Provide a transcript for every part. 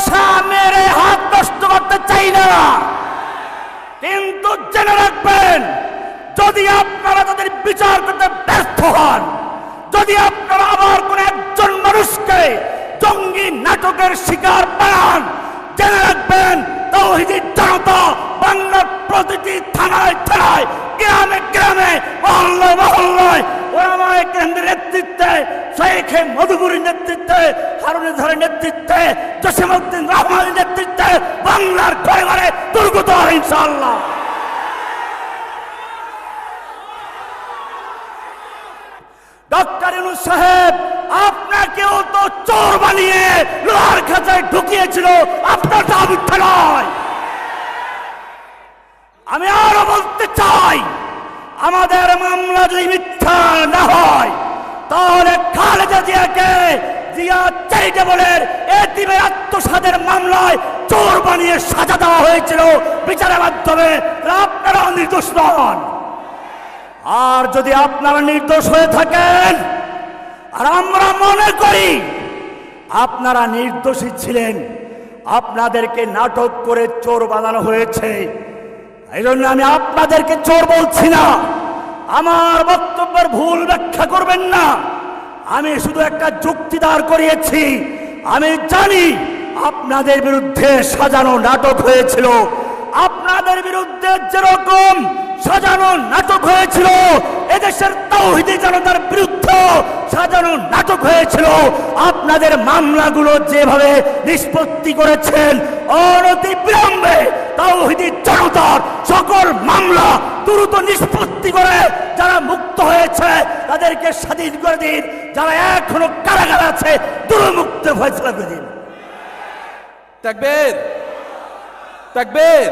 মশা মেরে হাত নষ্ট করতে চাই না। কিন্তু জেনে রাখবেন, যদি আপনারা তাদের বিচার করতে ব্যর্থ হন, যদি আপনারা আবার কোন একজন মানুষকে জঙ্গি নাটকের শিকার বানান জেনে রাখবেন তৌহিদির জনতা বাংলার প্রতিটি থানায় থানায়, গ্রামে গ্রামে, মহল্লায় মহল্লায় ওরামায় কেন্দ্রের নেতৃত্বে, শেখে মধুপুরীর নেতৃত্বে হারুনের ধরের নেতৃত্বে, জসিমউদ্দিন রহমানের নেতৃত্বে বাংলার ঘরে ঘরে দুর্গত হয় ডক্টর সাহেব তো চোর বানিয়ে লোহার ঢুকিয়েছিল আপনার আমি বলতে চাই, আমাদের মামলা যদি মিথ্যা না হয়, তাহলে আত্মসাদের মামলায় চোর বানিয়ে সাজা দেওয়া হয়েছিল বিচারের মাধ্যমে। আপনারা নির্দোষ নন। আর যদি আপনারা নির্দোষ হয়ে থাকেন, আর আমরা মনে করি আপনারা নির্দোষী ছিলেন, আপনাদেরকে নাটক করে চোর বানানো হয়েছে এই জন্য আমি আপনাদেরকে চোর বলছি না। আমার বক্তব্যের ভুল ব্যাখ্যা করবেন না। আমি শুধু একটা যুক্তি দাঁড় করিয়েছি। আমি জানি আপনাদের বিরুদ্ধে সাজানো নাটক হয়েছিল। আপনাদের বিরুদ্ধে যেরকম সাজানো নাটক হয়েছিল। এদেশের তৌহিদি জনতার বিরুদ্ধে সাজানো নাটক হয়েছিল। আপনাদের মামলাগুলো যেভাবে নিষ্পত্তি করেছেন অনতি বিলম্বে তৌহিদি জনতার সকল মামলা দ্রুত নিষ্পত্তি করে যারা মুক্ত হয়েছে, তাদেরকে স্বাধীন করে দিন। যারা এখনও কারাগারে আছে দুর্মুক্ত ফয়সলা করে দিন তাকবীর তাকবীর।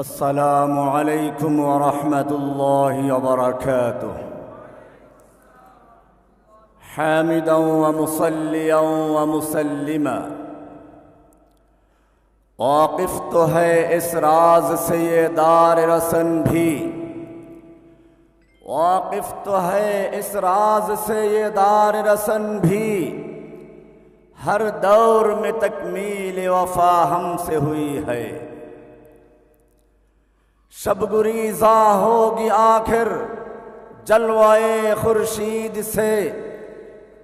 السلام عليكم ورحمة الله وبركاته. حامدا ومصليا ومسلما. واقف تو ہے اس راز سے یہ دار رسن بھی. واقف تو ہے اس راز سے یہ دار رسن بھی. ہر دور میں تکمیل وفا ہم سے ہوئی ہے. शब गुरीजा होगी आखिर जलवाए खुर्शीद से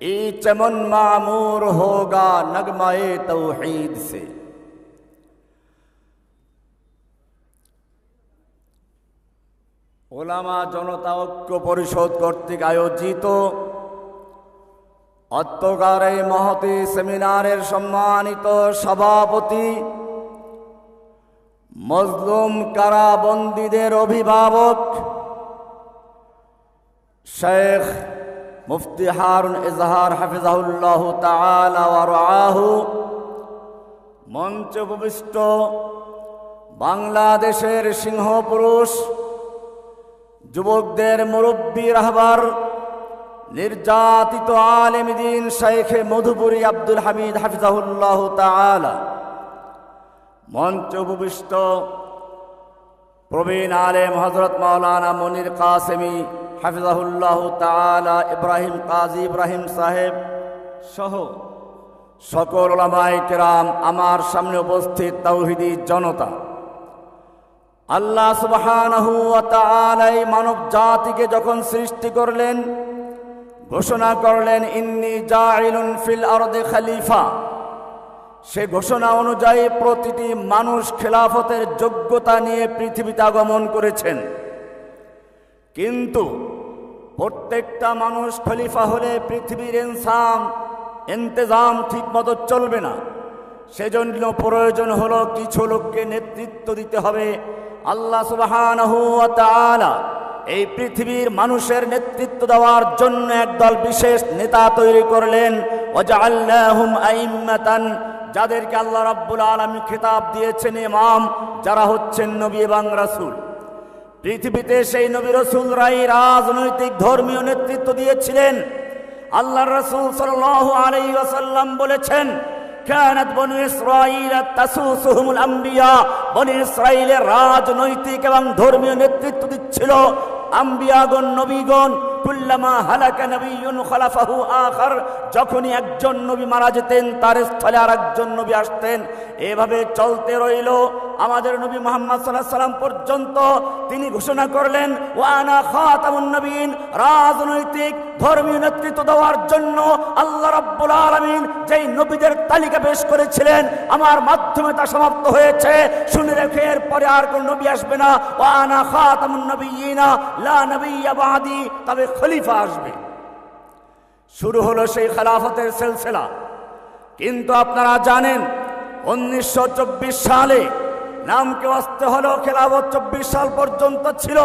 ई चमन मामूर होगा नगमाए तौहीद से ওলামা জনতা ঐক্য পরিষদ কর্তৃক আয়োজিত অত্যকার এই মহতি সেমিনারের সম্মানিত সভাপতি মজলুম কারাবন্দীদের অভিভাবক শেখ মুফতি হারুন ইজহার হাফিজাহুল্লাহ রাআহু, মঞ্চে উপবিষ্ট বাংলাদেশের সিংহ পুরুষ যুবকদের মুরব্বী রাহবার, নির্যাতিত আলেম দিন শেখে মধুপুরী আব্দুল হামিদ হাফিজাহুল্লাহ তাআলা। মঞ্চ উপবিষ্ট প্রবীণ আলেম হজরত মৌলানা মনির কাসেমি হাফিজাহুল্লাহ তাআলা ইব্রাহিম কাজী ইব্রাহিম সাহেব সহ সকল ওলামায়ে কেরাম আমার সামনে উপস্থিত তাওহিদি জনতা। আল্লাহ তাআলা মানব জাতিকে যখন সৃষ্টি করলেন, ঘোষণা করলেন, ইন্নি জাইলুন ফিল আরদি খলিফা। সে ঘোষণা অনুযায়ী প্রতিটি মানুষ খেলাফতের যোগ্যতা নিয়ে পৃথিবীতে আগমন করেছেন। কিন্তু প্রত্যেকটা মানুষ খলিফা হলে পৃথিবীর ইনসাম ইন্তেজাম ঠিকমতো চলবে না। সেজন্য প্রয়োজন হলো কিছু লোককে নেতৃত্ব দিতে হবে। আল্লাহ সুবহানাহু ওয়া এই পৃথিবীর মানুষের নেতৃত্ব দেওয়ার জন্য একদল বিশেষ নেতা তৈরি করলেন। ওয়াজআলনাহুম আইম্মাতান যাদেরকে আল্লাহ রাব্বুল আলামিন খেতাব দিয়েছেন ইমাম যারা হচ্ছেন নবী এবং রাসূল পৃথিবীতে সেই নবী রসুলরাই রাজনৈতিক ধর্মীয় নেতৃত্ব দিয়েছিলেন আল্লাহ রসুল সাল্লাল্লাহু আলাইহি ওয়াসাল্লাম বলেছেন كانت بنو ইসরাইল তাসুসুহুমুল আম্বিয়া বনি ইসরাইলের রাজনৈতিক এবং ধর্মীয় নেতৃত্ব দিচ্ছিল আম্বিয়াগণ নবীগণ কুল্লামা হালাকা নবীন খালাফাহু আখার, যখনই একজন নবী মারা যেতেন, তার স্থলে আর একজন নবী আসতেন। এভাবে চলতে রইল আমাদের নবী মোহাম্মদ সাল্লাহ সাল্লাম পর্যন্ত তিনি ঘোষণা করলেন ওয়ানা খাতামুন নবীন রাজনৈতিক, ধর্মীয় নেতৃত্ব দেওয়ার জন্য আল্লাহ রাব্বুল আলামিন যেই নবীদের তালিকা পেশ করেছিলেন, আমার মাধ্যমে তা সমাপ্ত হয়েছে। শুনে রেখে এরপরে আর কোন নবী আসবে না। ওয়ানা খাতামুন নবিয়িনা লা নবিয়্যা বাদি, তবে খলিফা আসবে। শুরু হলো সেই খেলাফতের সিলসিলা। কিন্তু আপনারা জানেন, উনিশশো চব্বিশ সালে নামকে আসতে হলো খেলাফত চব্বিশ সাল পর্যন্ত ছিল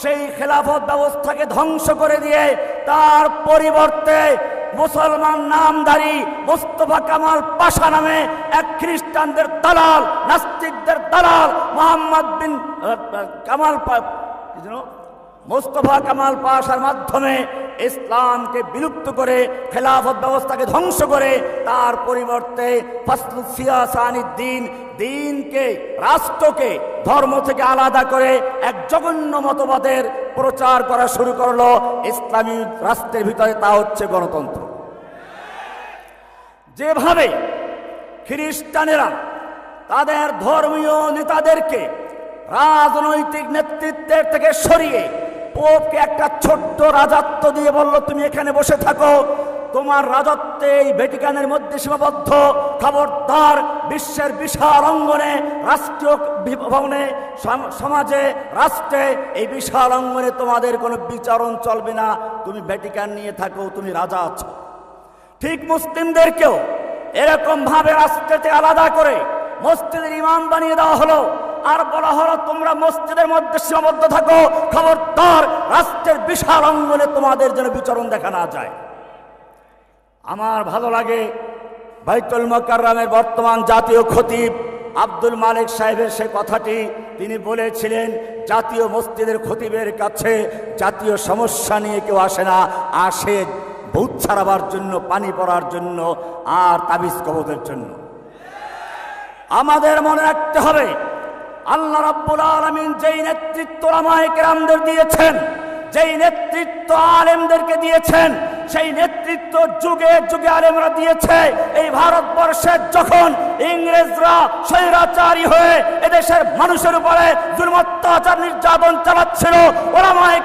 সেই খেলাফত ব্যবস্থাকে ধ্বংস করে দিয়ে তার পরিবর্তে মুসলমান নামধারী মোস্তফা কামাল পাশা নামে এক খ্রিস্টানদের দালাল, নাস্তিকদের দালাল মোহাম্মদ বিন কামাল? মোস্তফা কামাল পাশার মাধ্যমে ইসলামকে বিলুপ্ত করে, খেলাফত ব্যবস্থাকে ধ্বংস করে, তার পরিবর্তে দিন দিনকে রাষ্ট্রকে, ধর্ম থেকে আলাদা করে এক জঘন্য মতবাদের প্রচার করা শুরু করল ইসলামী রাষ্ট্রের ভিতরে, তা হচ্ছে গণতন্ত্র। যেভাবে খ্রিস্টানেরা তাদের ধর্মীয় নেতাদেরকে রাজনৈতিক নেতৃত্বের থেকে সরিয়ে পোপকে একটা ছোট্ট রাজত্ব দিয়ে বলল, তুমি এখানে বসে থাকো। তোমার রাজত্বে এই ভ্যাটিকানের মধ্যে সীমাবদ্ধ, খবরদার, বিশ্বের বিশাল অঙ্গনে, রাষ্ট্রীয় ভবনে, সম- সমাজে, রাষ্ট্রে, এই বিশাল অঙ্গনে তোমাদের কোনো বিচারণ চলবে না। তুমি ভ্যাটিকান নিয়ে থাকো, তুমি রাজা আছো। ঠিক মুসলিমদেরকেও এরকম ভাবে রাষ্ট্রতে আলাদা করে মসজিদের ইমাম বানিয়ে দেওয়া হলো। আর বলা হলো, তোমরা মসজিদের মধ্যে সীমাবদ্ধ থাকো। খবরদার, রাষ্ট্রের বিশাল অঙ্গনে তোমাদের যেন বিচরণ দেখা না যায়। আমার ভালো লাগে বাইতুল মকাররামের বর্তমান জাতীয় খতিব আব্দুল মালিক সাহেবের সে কথাটি। তিনি বলেছিলেন, জাতীয় মসজিদের খতিবের কাছে জাতীয় সমস্যা নিয়ে কেউ আসে না। আসে ভূত ছাড়াবার জন্য, পানি পড়ার জন্য আর তাবিজ কবদের জন্য। আমাদের মনে রাখতে হবে আল্লাহ রাব্বুল আলামিন যেই নেতৃত্ব রামায় কেরামদের দিয়েছেন যেই নেতৃত্ব আলেমদেরকে দিয়েছেন সেই নেতৃত্ব যুগে যুগে আলেমরা দিয়েছে। এই ভারতবর্ষের যখন ইংরেজরা স্বৈরাচারী হয়ে এদেশের মানুষের উপরে জুলুম, অত্যাচার, নির্যাতন চালাচ্ছিল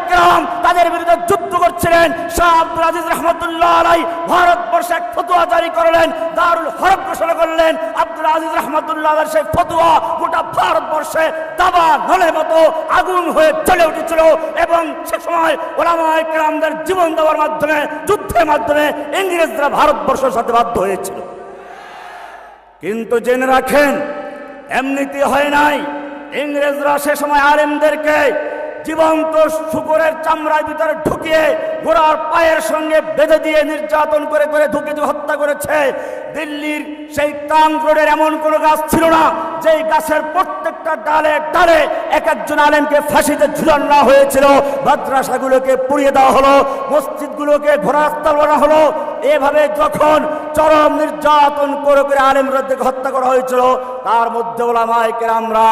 কেরাম তাদের বিরুদ্ধে যুদ্ধ করছিলেন। শাহ আব্দুল আজিজ রহমতুল্লাহ আলাই ভারতবর্ষে এক ফতোয়া জারি করলেন, দারুল হরব ঘোষণা করলেন। আব্দুল আজিজ রহমতুল্লাহ সেই ফতোয়া গোটা ভারতবর্ষে দাবা নলের মতো আগুন হয়ে চলে উঠেছিল এবং সে সময় কেরামদের জীবন দেওয়ার মাধ্যমে যুদ্ধের মাধ্যমে ইংরেজরা ভারতবর্ষের সাথে বাধ্য হয়েছিল। কিন্তু জেনে রাখেন, এমনিতে হয় নাই। ইংরেজরা সে সময় আলেমদেরকে জীবন্ত শুকুরের চামড়ার ভিতরে ঢুকিয়ে ঘোড়ার পায়ের সঙ্গে বেঁধে দিয়ে নির্যাতন করে করে ঢুকে হত্যা করেছে। দিল্লির সেই ট্রাঙ্ক রোডের এমন কোনো গাছ ছিল না, যেই গাছের প্রত্যেকটা ডালে ডালে এক একজন আলেমকে ফাঁসিতে ঝুলান হয়েছিল। মাদ্রাসাগুলোকে পুড়িয়ে দেওয়া হলো, মসজিদগুলোকে ঘোড়াস্তাল বানা হলো। এভাবে যখন চরম নির্যাতন করে করে আলেমরাদেরকে হত্যা করা হয়েছিল। তার মধ্যে ওলামায় আমরা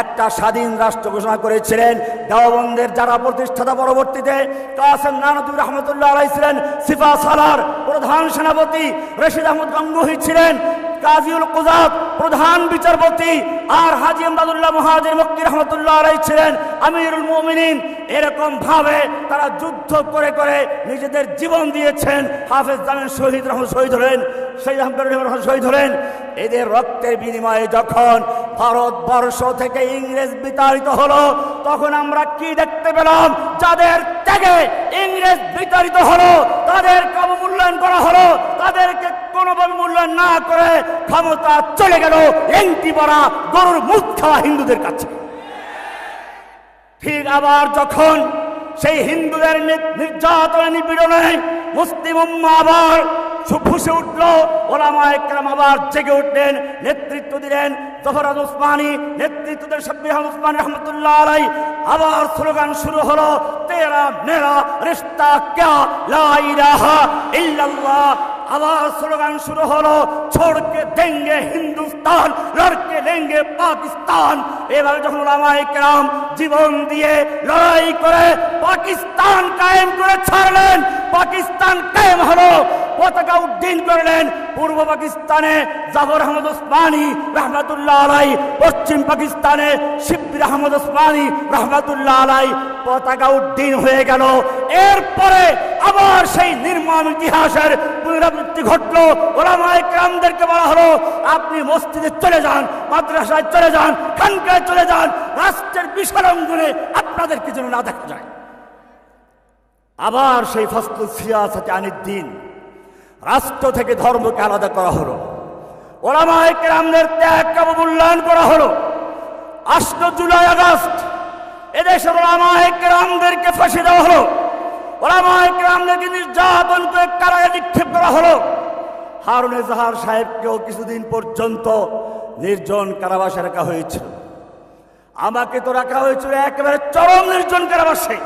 একটা স্বাধীন রাষ্ট্র ঘোষণা করেছিলেন। দেওবন্দের যারা প্রতিষ্ঠাতা পরবর্তীতে কাসেম নানতুর রহমতুল্লাহ আলাই ছিলেন, সিফা সালার প্রধান সেনাপতি রশিদ আহমদ গঙ্গুহি ছিলেন। কাজীউল কুজাত প্রধান বিচারপতি আর হাজি আমদাদুল্লাহ মহাজির মক্কি রহমতুল্লাহ আলাই ছিলেন, আমিরুল মুমিনিন। এরকম ভাবে তারা যুদ্ধ করে করে নিজেদের জীবন দিয়েছেন। হাফেজ জামিন শহীদ রহমান শহীদ হলেন, শহীদ আহমদ রহমান শহীদ হলেন। এদের রক্তের বিনিময়ে যখন ভারতবর্ষ থেকে ইংরেজ বিতাড়িত হলো, তখন আমরা কি দেখতে পেলাম? যাদের ত্যাগে ইংরেজ বিতাড়িত হলো, তাদেরকে অবমূল্যায়ন করা হলো। তাদেরকে কোনোভাবে মূল্যায়ন না করে ক্ষমতা চলে গেল এন্টি পড়া গরুর মুখ খাওয়া হিন্দুদের কাছে। ঠিক আবার যখন সেই হিন্দুদের নির্যাতনে, নিপীড়নে মুসলিম আবার ফুসে উঠল, ওলামা একরাম আবার জেগে উঠলেন, নেতৃত্ব দিলেন জফরাজ উসমানী নেতৃত্ব দিলেন শব্বির উসমান রহমতুল্লাহ আলাই আবার স্লোগান শুরু হলো, তেরা, মেরা রিস্তা ক্যা, লা ইলাহা ইল্লাল্লাহ। আবার স্লোগান শুরু হলো, ছড়কে দেঙ্গে হিন্দুস্তান, লড়কে লেঙ্গে পাকিস্তান। এভাবে যখন ওলামায়ে কেরাম জীবন দিয়ে লড়াই করে পাকিস্তান কায়েম করে ছাড়লেন, পাকিস্তান কায়েম হলো। পতাকা উড্ডীন করলেন পূর্ব পাকিস্তানে জাফর আহমদ ওসমানী রহমাতুল্লাহ আলাই, পশ্চিম পাকিস্তানে শিবির আহমদ ওসমানী রহমাতুল্লাহ আলাই। পতাকা উড্ডীন হয়ে গেল। এরপরে আবার সেই নির্মাণ ইতিহাসের পুনরাবৃত্তি ঘটলো। ওলামায়ে কেরামদেরকে বলা হলো, আপনি মসজিদে চলে যান, মাদ্রাসায় চলে যান, খানকায় চলে যান, রাষ্ট্রের বিশাল অঙ্গনে আপনাদেরকে যেন না দেখা যায়। আবার সেই ফসল সিয়াসতে আনিদ্দিন রাষ্ট্র থেকে ধর্মকে আলাদা করা হলো। ওলামায়ে কেরামদের ত্যাগকে অবমূল্যায়ন করা হলো। আষ্ট জুলাই আগস্ট, এদেশের ওলামায়ে কেরামদেরকে ফাঁসি দেওয়া হলো। ওলামায়ে কেরামদেরকে নির্যাতন করে কারাগারে নিক্ষেপ করা হলো। হারুন জাহার সাহেবকেও কিছুদিন পর্যন্ত নির্জন কারাবাসে রাখা হয়েছিল। আমাকে তো রাখা হয়েছিল একেবারে চরম নির্জন কারাবাসে।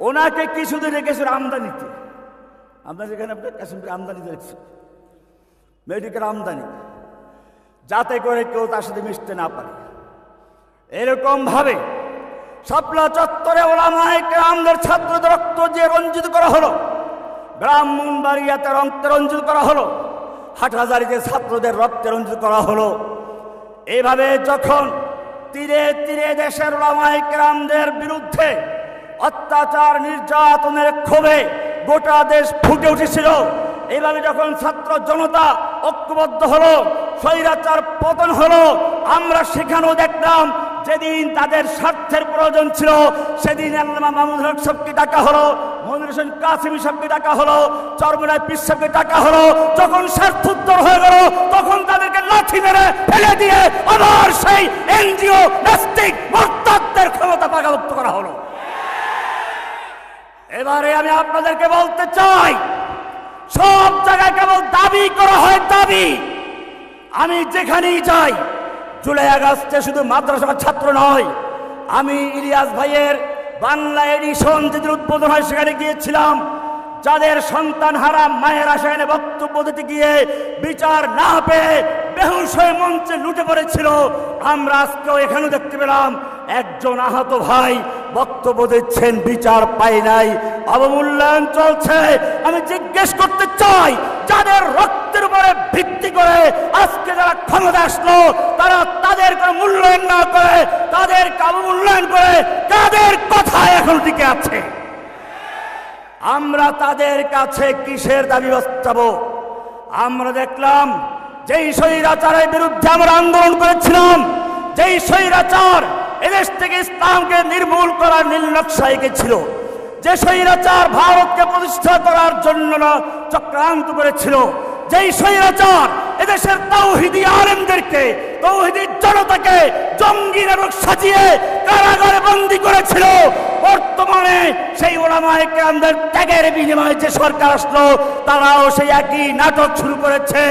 ওনাকে কিছুদিন রেখেছিল আমদানিতে। আমদানি যেখানে আপনার কাশ্মীর আমদানিতে রেখেছে মেডিকেল আমদানি। যাতে করে কেউ তার সাথে মিশতে না পারে। এরকম ভাবে শাপলা চত্বরে ওলামায় গ্রামদের ছাত্রদের রক্ত যে রঞ্জিত করা হলো। ব্রাহ্মণবাড়িয়াতে রক্তে রঞ্জিত করা হলো। হাটহাজারিতে ছাত্রদের রক্তে রঞ্জিত করা হলো। এভাবে যখন তীরে তীরে দেশের ওলামায় গ্রামদের বিরুদ্ধে অত্যাচার, নির্যাতনের ক্ষোভে গোটা দেশ ফুটে উঠেছিল। এইভাবে যখন ছাত্র জনতা ঐক্যবদ্ধ হলো, স্বৈরাচার পতন হলো, আমরা সেখানেও দেখলাম যেদিন তাদের স্বার্থের প্রয়োজন ছিল, সেদিন আল্লামা মাহমুদ হক সবকে ডাকা হলো, মনির হোসেন কাসিমি সবকে ডাকা হলো চরমরায় সবকে ডাকা হলো। যখন স্বার্থ উত্তর হয়ে গেল, তখন তাদেরকে লাথি মেরে ফেলে দিয়ে আবার সেই এনজিও নাস্তিক মর্তাদের ক্ষমতা পাকাভুক্ত করা হলো। এবারে আমি আপনাদেরকে বলতে চাই, সব জায়গায় কেবল দাবি করা হয় দাবি। আমি যেখানেই যাই, জুলাই আগস্টে শুধু মাদ্রাসার ছাত্র নয় আমি ইলিয়াস ভাইয়ের বাংলা এডিশন যেদিন উদ্বোধন হয় সেখানে গিয়েছিলাম। যাদের সন্তান হারা মায়েরা সেখানে বক্তব্য দিতে গিয়ে বিচার না পেয়ে বেহুশ হয়ে মঞ্চে লুটে পড়েছিল। আমরা আজকেও এখানেও দেখতে পেলাম, একজন আহত ভাই বক্তব্য দিচ্ছেন, বিচার পাই নাই, অবমূল্যায়ন চলছে। আমি জিজ্ঞেস করতে চাই, যাদের রক্তের উপরে ভিত্তি করে আজকে যারা ক্ষমতা আসলো, তারা তাদের মূল্যায়ন না করে তাদের অবমূল্যায়ন করে তাদের কথায় এখন টিকে আছে? আমরা তাদের কাছে কিসের দাবি বাঁচাবো আমরা দেখলাম, যেই স্বৈরাচারের বিরুদ্ধে আমরা আন্দোলন করেছিলাম, যেই স্বৈরাচার এদেশ থেকে ইসলামকে নির্মূল করার নীল নকশা এঁকেছিল যে স্বৈরাচার ভারতকে প্রতিষ্ঠা করার জন্য চক্রান্ত করেছিল, যেই স্বৈরাচার এদেশের তৌহিদি আলেমদেরকে, তৌহিদি জনতাকে জঙ্গি নাটক সাজিয়ে কারাগারে বন্দি করেছিল। বর্তমানে সেই ওলামায়ে কেরামদের ত্যাগের বিনিময়ে যে সরকার আসলো, তারাও সেই একই নাটক শুরু করেছে,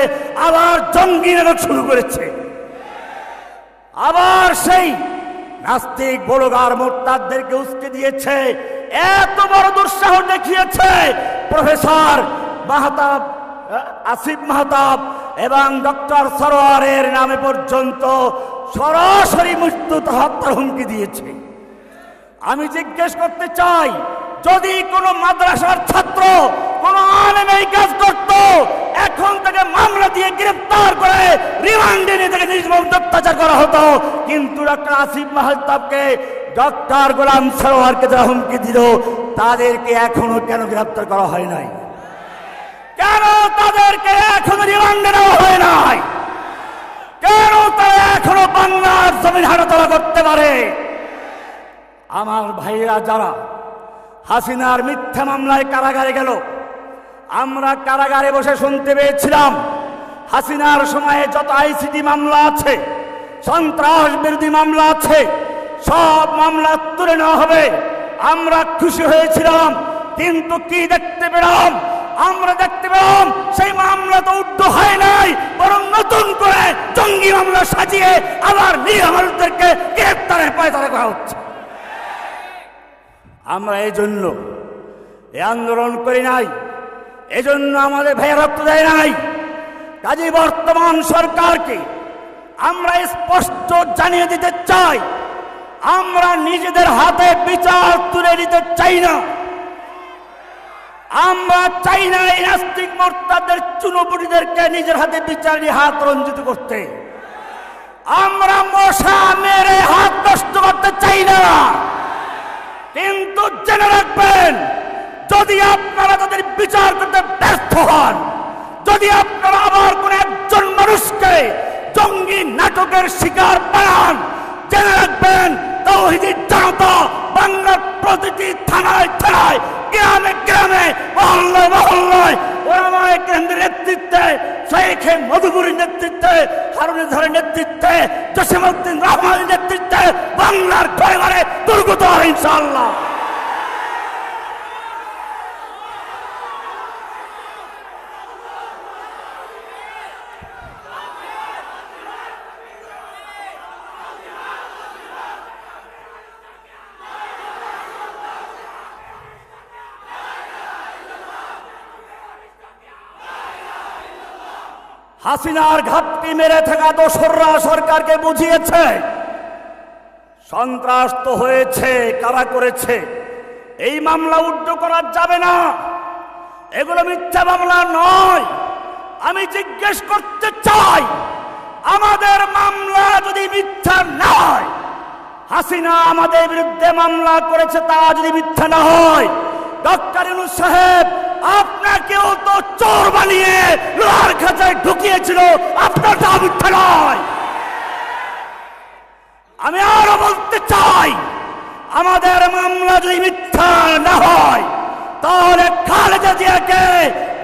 আবার জঙ্গি নাটক শুরু করেছে। আবার সেই নাস্তিক বড়গার মোর্তাদেরকে উস্কে দিয়েছে। এত বড় দুঃসাহস দেখিয়েছে প্রফেসর মাহতাব, আসিফ মাহতাব এবং ডক্টর সরোয়ারের নামে পর্যন্ত সরাসরি মৃত্যু হত্যার হুমকি দিয়েছে। আমি জিজ্ঞেস করতে চাই, যদি কোনো মাদ্রাসার ছাত্র কোনো আলেম করত। এখন তাকে মামলা দিয়ে গ্রেফতার করে, রিমান্ডে নিয়ে তাকে করা হতো। কিন্তু গোলাম হুমকি তাদেরকে কেন করা হয় নাই? কেন তাদেরকে এখনও রিমান্ডে নেওয়া হয় নাই? কেন তারা করতে পারে? আমার ভাইরা যারা হাসিনার মিথ্যা মামলায় কারাগারে গেল আমরা কারাগারে বসে শুনতে পেয়েছিলাম, হাসিনার সময়ে যত আইসিটি মামলা আছে, সন্ত্রাস বিরোধী মামলা আছে, সব মামলা তুলে নেওয়া হবে। আমরা খুশি হয়েছিলাম, কিন্তু কি দেখতে পেলাম? আমরা দেখতে পেলাম সেই মামলা তো উদ্ধ হয় নাই, বরং নতুন করে জঙ্গি মামলা সাজিয়ে আবার নিরীহদেরকে গ্রেপ্তারের পায়তারা করা হচ্ছে। আমরা এই জন্য এই আন্দোলন করি নাই এজন্য আমাদের ভাইয়া রক্ত দেয় নাই। কাজী বর্তমান সরকারকে আমরা স্পষ্ট জানিয়ে দিতে চাই, আমরা নিজেদের হাতে বিচার তুলে নিতে চাই না। আমরা চাই না এই নাস্তিক মোর্তাদের চুনোপুটিদেরকে নিজের হাতে বিচার নিয়ে হাত রঞ্জিত করতে। আমরা মশা মেরে হাত নষ্ট করতে চাই না। কিন্তু জেনে রাখবেন যদি আপনারা তাদের বিচার করতে ব্যর্থ হন, যদি আপনারা আবার কোন একজন মানুষকে জঙ্গি নাটকের শিকার বানান, জেনে রাখবেন, তৌহিদি জনতা বাংলার প্রতিটি থানায় থানায়, গ্রামে গ্রামে, মহল্লায় মহল্লায় ওরামায় কেন্দ্রের নেতৃত্বে, শেখে মধুপুরীর নেতৃত্বে, হারুন ধরের নেতৃত্বে, জসিমউদ্দিন রহমানের নেতৃত্বে বাংলার ঘরে ঘরে দুর্গত হবে হাসিনার ঘাটতি মেরে থাকা দোসররা সরকারকে বুঝিয়েছে। সন্ত্রাস তো হয়েছে, কারা করেছে? এই মামলা উড্ড করা যাবে না। এগুলো মিথ্যা মামলা নয়। আমি জিজ্ঞেস করতে চাই, আমাদের মামলা যদি মিথ্যা নয় হাসিনা আমাদের বিরুদ্ধে মামলা করেছে তা যদি মিথ্যা না হয়, ডক্টর ইউনুস সাহেব আপনাকেও তো চোর বানিয়ে লোহার খাঁচায় ঢুকিয়েছিল, আপনারটা মিথ্যা নয়। আমি আরও বলতে চাই, আমাদের মামলা যদি মিথ্যা না হয়, তাহলে খালেদা জিয়াকে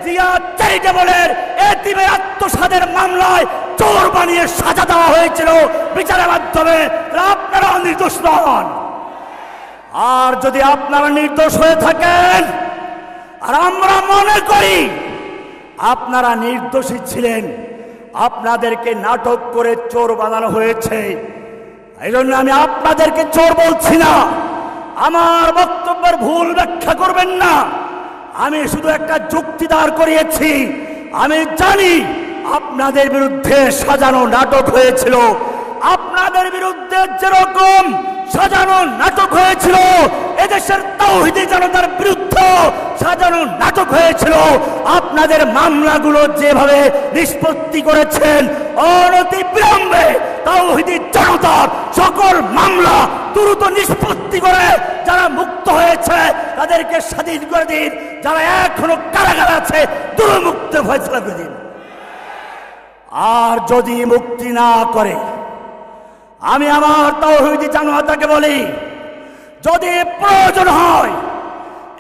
জিয়া চ্যারিটেবলের এতিমের আত্মসাদের মামলায় চোর বানিয়ে সাজা দেওয়া হয়েছিল বিচারের মাধ্যমে আপনারা নির্দোষ নন। আর যদি আপনারা নির্দোষ হয়ে থাকেন আর আমরা মনে করি আপনারা নির্দোষী ছিলেন। আপনাদেরকে নাটক করে চোর বানানো হয়েছে। এই জন্য আমি আপনাদেরকে চোর বলছি না। আমার বক্তব্যের ভুল ব্যাখ্যা করবেন না। আমি শুধু একটা যুক্তি দাঁড় করিয়েছি। আমি জানি আপনাদের বিরুদ্ধে সাজানো নাটক হয়েছিল। আপনাদের বিরুদ্ধে যেরকম সাজানো নাটক হয়েছিল। এদেশের তৌহিদি জনতার বিরুদ্ধে সাজানো নাটক হয়েছিল। আপনাদের মামলাগুলো যেভাবে নিষ্পত্তি করেছেন অনতি বিলম্বে তৌহিদি জনতার সকল মামলা দ্রুত নিষ্পত্তি করে যারা মুক্ত হয়েছে, তাদেরকে স্বাধীন করে দিন। যারা এখনও কারাগারে আছে দুর্মুক্ত করে দিন আর যদি মুক্তি না করে আমি আমার তৌহিদি জানোয়াতাকে বলি যদি প্রয়োজন হয়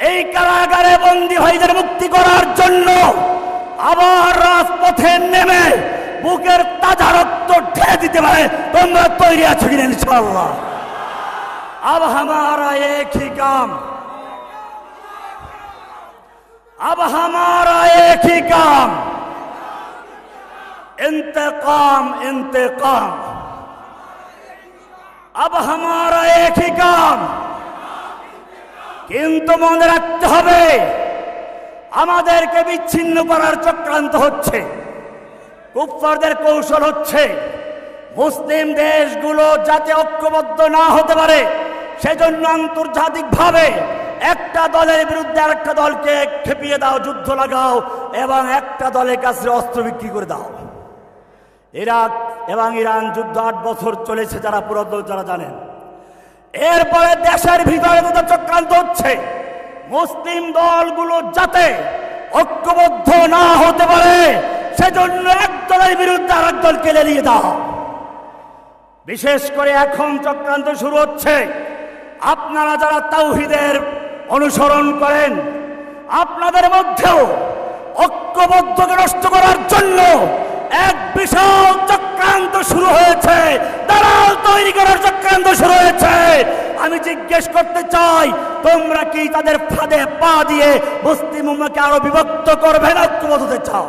এই কারাগারে বন্দী ভাইদের মুক্তি করার জন্য আবার রাজপথে নেমে বুকের তাজা রক্ত ঢেলে দিতে পারে তোমরা তৈরি আছো কিনা ইনশাল্লাহ अब हमारा एक ही काम अब हमारा एक ही काम इंतकाम इंतकाम अब हमारा एक ही काम কিন্তু মনে রাখতে হবে আমাদেরকে বিচ্ছিন্ন করার চক্রান্ত হচ্ছে কুফফারদের কৌশল হচ্ছে মুসলিম দেশগুলো যাতে ঐক্যবদ্ধ না হতে পারে সেজন্য আন্তর্জাতিকভাবে একটা দলের বিরুদ্ধে আরেকটা দলকে খেপিয়ে দাও যুদ্ধ লাগাও এবং একটা দলের কাছে অস্ত্র বিক্রি করে দাও ইরাক এবং ইরান যুদ্ধ আট বছর চলেছে যারা পুরাতন যারা জানেন। এরপরে দেশের ভিতরে তো চক্রান্ত হচ্ছে, মুসলিম দলগুলো যাতে ঐক্যবদ্ধ না হতে পারে, সেজন্য এক দলের বিরুদ্ধে আর এক দলকে লেলিয়ে দাও। বিশেষ করে এখন চক্রান্ত শুরু হচ্ছে। আপনারা যারা তাওহিদের অনুসরণ করেন, আপনাদের মধ্যেও ঐক্যবদ্ধকে নষ্ট করার জন্য এক বিশাল চক্রান্ত শুরু হয়েছে। দালাল তৈরি করার চক্রান্ত শুরু হয়েছে। আমি জিজ্ঞেস করতে চাই, তোমরা কি তাদের ফাঁদে পা দিয়ে মুসলিম আরও বিভক্ত করবে না হতে চাও?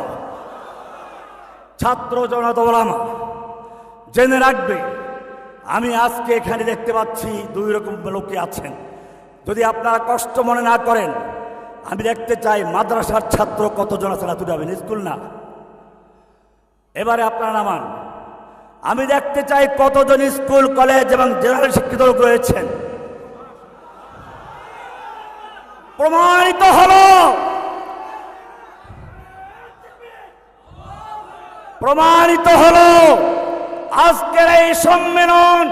ছাত্র জনতা জেনে রাখবে, আমি আজকে এখানে দেখতে পাচ্ছি দুই রকম লোকে আছেন। যদি আপনারা কষ্ট মনে না করেন, আমি দেখতে চাই মাদ্রাসার ছাত্র কতজন আছেন এত যাবেন স্কুল না? এবারে আপনারা নামান। আমি দেখতে চাই কতজন স্কুল, কলেজ এবং জেনারেল শিক্ষিত লোক রয়েছেন। প্রমাণিত হলো। প্রমাণিত হলো আজকের এই সম্মেলন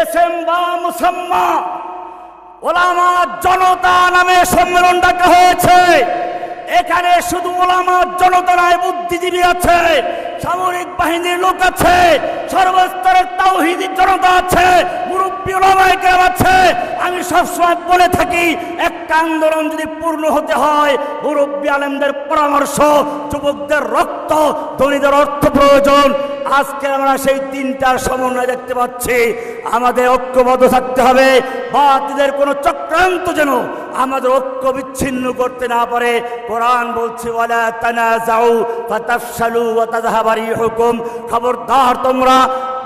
এস এম বা মুসাম্মা ওলামা জনতা নামে সম্মেলন ডাকা হয়েছে। এখানে শুধু ওলামা জনতা নয়, বুদ্ধিজীবী আছে। সামরিক বাহিনীর লোক আছে, সর্বস্তরের তাওহিদি জনতা আছে, মুরব্বী ওলামাইকেরাম আছে। আমি সবসময় বলে থাকি, একটা আন্দোলন যদি পূর্ণ হতে হয়, মুরব্বী আলেমদের পরামর্শ, যুবকদের রক্ত, ধনীদের অর্থ প্রয়োজন। আজকে আমরা সেই তিনটার সমন্বয় দেখতে পাচ্ছি। আমাদের ঐক্যবদ্ধ থাকতে হবে। বাতিদের কোনো চক্রান্ত যেন আমাদের ঐক্য বিচ্ছিন্ন করতে না পারে। কোরআন বলছে, ওয়ালা তানাজাউ যাও তাযহাবারি হুকুম। খবরদার তোমরা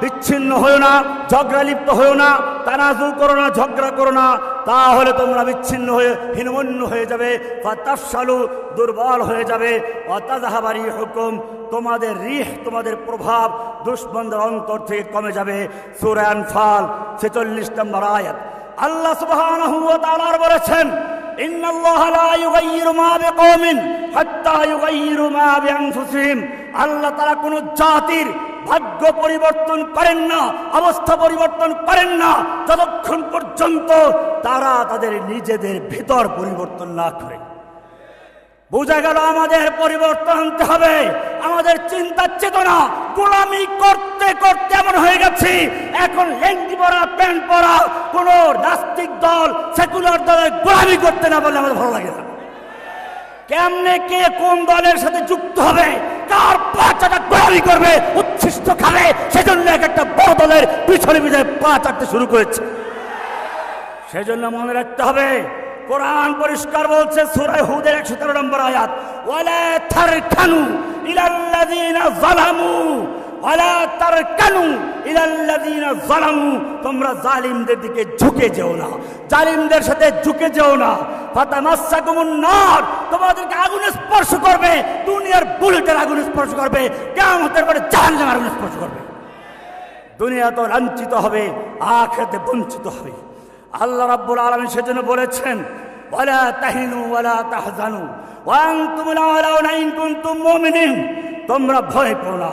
বিচ্ছিন্ন হয়েও না, ঝগড়া লিপ্ত হয়েও না তানাজু করো না, ঝগড়া করো না, তাহলে তোমরা বিচ্ছিন্ন হয়ে, হীনমন্য হয়ে যাবে, ফাতাফশালু, দুর্বল হয়ে যাবে। অতাজাহাবারি হুকুম, তোমাদের রিহ, তোমাদের প্রভাব দুশ্মনদের অন্তর থেকে কমে যাবে। সুরায়ন ফাল ছেচল্লিশ নম্বর আয়াত। আল্লাহ তাআলা বলেছেন, ইন্নাল্লাহ লা ইউগাইয়িরু মা বিকওমিন হাত্তা ইউগাইয়িরু মা বিআনফুসিহিম। আল্লাহ তাআলা কোন জাতির ভাগ্য পরিবর্তন করেন না, অবস্থা পরিবর্তন করেন না, যতক্ষণ পর্যন্ত তারা তাদের নিজেদের ভিতর পরিবর্তন না করে। বোঝা গেল আমাদের পরিবর্তন আনতে হবে, আমাদের চিন্তা চেতনা গোলামি করতে করতে এমন হয়ে গেছি। এখন লেঙ্গি পরা, প্যান্ট পরা, কোন নাস্তিক দল, সেকুলার দলের গোলামি করতে না বলে আমাদের ভালো লাগে না। কেমনে কে কোন দলের সাথে যুক্ত হবে, কার পাচাটা গোলামি করবে খাবে সেজন্য এক একটা বড় দলের পিছনে পিছনে পা চাটতে শুরু করেছে। সেজন্য মনে রাখতে হবে, কোরআন পরিষ্কার বলছে সূরা হুদের 113 নম্বর আয়াত, ওয়ালা তারকানু ইলাল্লাযিনা যালামু ওয়ালা তারকানু ইলাল্লাযিনা যালামু, তোমরা জালিমদের দিকে ঝুঁকে যেও না। জালিমদের সাথে ঝুঁকে যেও না। ফাতামাসসাকুমুন নার, তোমাদেরকে আগুন স্পর্শ করবে, দুনিয়ার বুলেটের আগুন স্পর্শ করবে, কিয়ামতের পরে জাহান্নামের আগুন স্পর্শ করবে। দুনিয়া তো লাঞ্ছিত হবে আখেতে বঞ্চিত হবে। আল্লাহ রাব্বুল আলামিন সেজন্য বলেছেন, ওয়ালা তাহিনু ওয়ালা তাহজানু, ওয়া আনতুম ইন কুনতুম মুমিনিন। তোমরা ভয় করো না।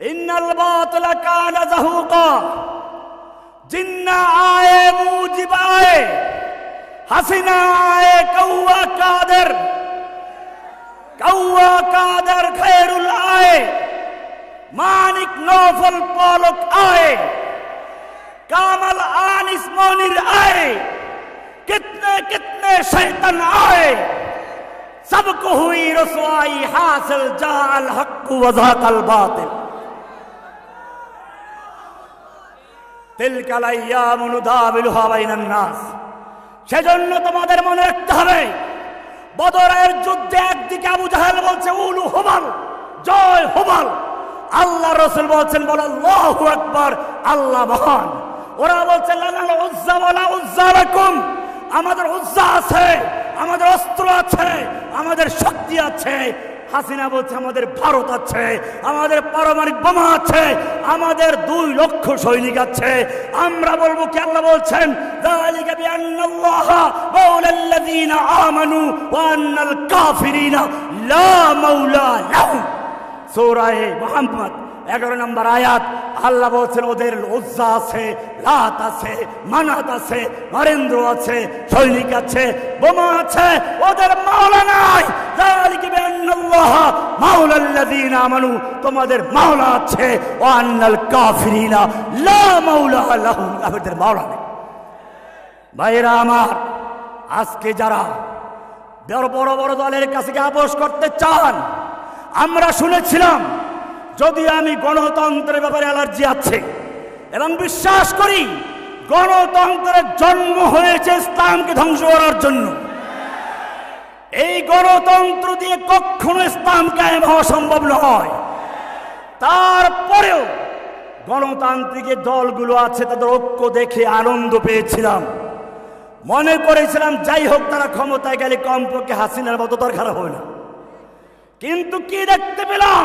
ان الباطل کان زہوقا جن آئے موجب آئے حسنا آئے کوہ قادر کوہ قادر خیر آئے مانک نوفل پالک آئے کامل آنس مونر آئے کتنے کتنے شیطن آئے سب کو ہوئی رسوائی حاصل جا الحق وزاق الباطل সেজন্য তোমাদের মনে রাখতে হবে, বদরের যুদ্ধে একদিকে আবু জাহেল বলছে, উলু হুবাল জয় হুবাল আল্লাহ রসুল বলছেন, বল আল্লাহু আকবার, আল্লাহ মহান। ওরা বলছে আমাদের উজ্জা আছে, আমাদের অস্ত্র আছে, আমাদের শক্তি আছে হাসিনা বলছে, আমাদের ভারত আছে, আমাদের পারমাণিক বোমা আছে, আমাদের দুই লক্ষ সৈনিক আছে। আমরা বলব কি আল্লাহ বলছেন? আমানু কাফিরিনা লা এগারো নম্বর আয়াত, আল্লাহ বলছেন, ওদের লজ্জা আছে, লাত আছে, মানাত আছে, নরেন্দ্র আছে, সৈনিক আছে, বোমা আছে, ওদের মাওলা নাই। তোমাদের মাওলা আছে, ও আন্নাল কাফিরিনা, লা মাওলা লাহুম, আমাদের মাওলা নেই। ভাইরা আমার, আজকে যারা বড় বড় দলের কাছে আপোষ করতে চান, আমরা শুনেছিলাম যদি আমি গণতন্ত্রের ব্যাপারে অ্যালার্জি আছে, এবং বিশ্বাস করি গণতন্ত্রের জন্ম হয়েছে ইসলামকে ধ্বংস করার জন্য। এই গণতন্ত্র দিয়ে কখনো ইসলাম কায়েম হওয়া সম্ভব নয়। তারপরেও গণতান্ত্রিক দলগুলো আছে, তাদের ঐক্য দেখে আনন্দ পেয়েছিলাম। মনে করেছিলাম, যাই হোক, তারা ক্ষমতায় গেলে কমপক্ষে হাসিনার মতো দরকার হবে না। কিন্তু কি দেখতে পেলাম?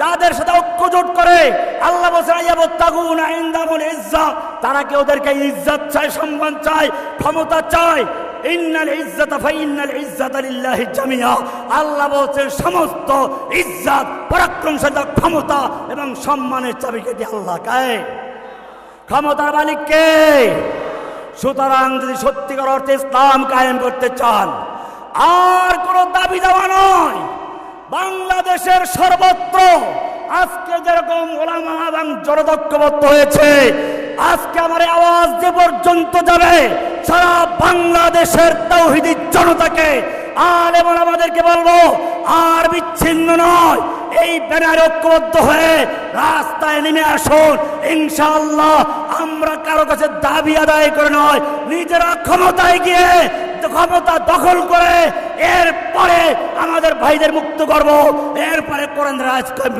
যাদের সাথে ঐক্যজোট করে, আল্লাহ বলছে আয়াবুত্তাগুনা ইনদামুল ইজ্জা তারা কি ওদেরকে ইজ্জত চায়, সম্মান চায়, ক্ষমতা চায়? ইজ্জাতা ইজ্জাতা জামিয়া আল্লাহ সমস্ত ইজ্জত ক্ষমতা এবং সম্মানের আল্লাহ কায় ক্ষমতার সুতরাং যদি সত্যিকার অর্থে ইসলাম কায়েম করতে চান, আর কোনো দাবি দেওয়া নয়। বাংলাদেশের সর্বত্র আজকে যেরকম ওলামা এবং জনদক্ষবদ্ধ হয়েছে, আজকে আমার আওয়াজ যে পর্যন্ত যাবে, সারা বাংলাদেশের তৌহিদি জনতাকে আর এবং আমাদেরকে বলব, আর বিচ্ছিন্ন নয়, এই ব্যানারে ঐক্যবদ্ধ হয়ে রাস্তায় নেমে আসুন, ইনশাআল্লাহ আমরা কারও কাছে দাবি আদায় করে নয়, নিজেরা ক্ষমতায় গিয়ে ক্ষমতা দখল করে এরপরে আমাদের ভাইদের মুক্ত করব। এরপরে কোরআন রাজ করব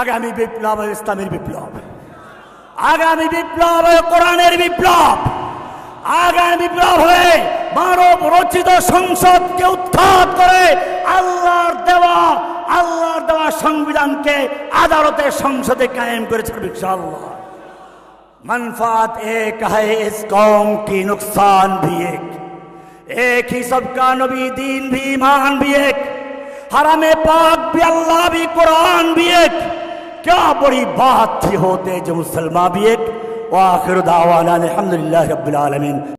আগামী বিপ্লব ইসলামের বিপ্লব। আগামী বিপ্লব কোরআনের বিপ্লব। আগামী বিপ্লব হয়ে মানব রচিত সংসদকে উত্থাপ করে আল্লাহর দেওয়া আল্লাহর দেওয়া সংবিধানকে আদালতের সংসদে কায়েম করেছে ইনশাআল্লাহ। मनफात एक है इस कौम की, नुकसान भी एक। एक ही सबका नबी, दीन भी, ईमान भी एक। हरम पाक भी, अल्लाह भी, कुरान भी एक। क्या बड़ी बात थी होते जो मुसलमान भी एक। वाखिर दावाना अलहमदिल्ला रब्बिल आलमीन।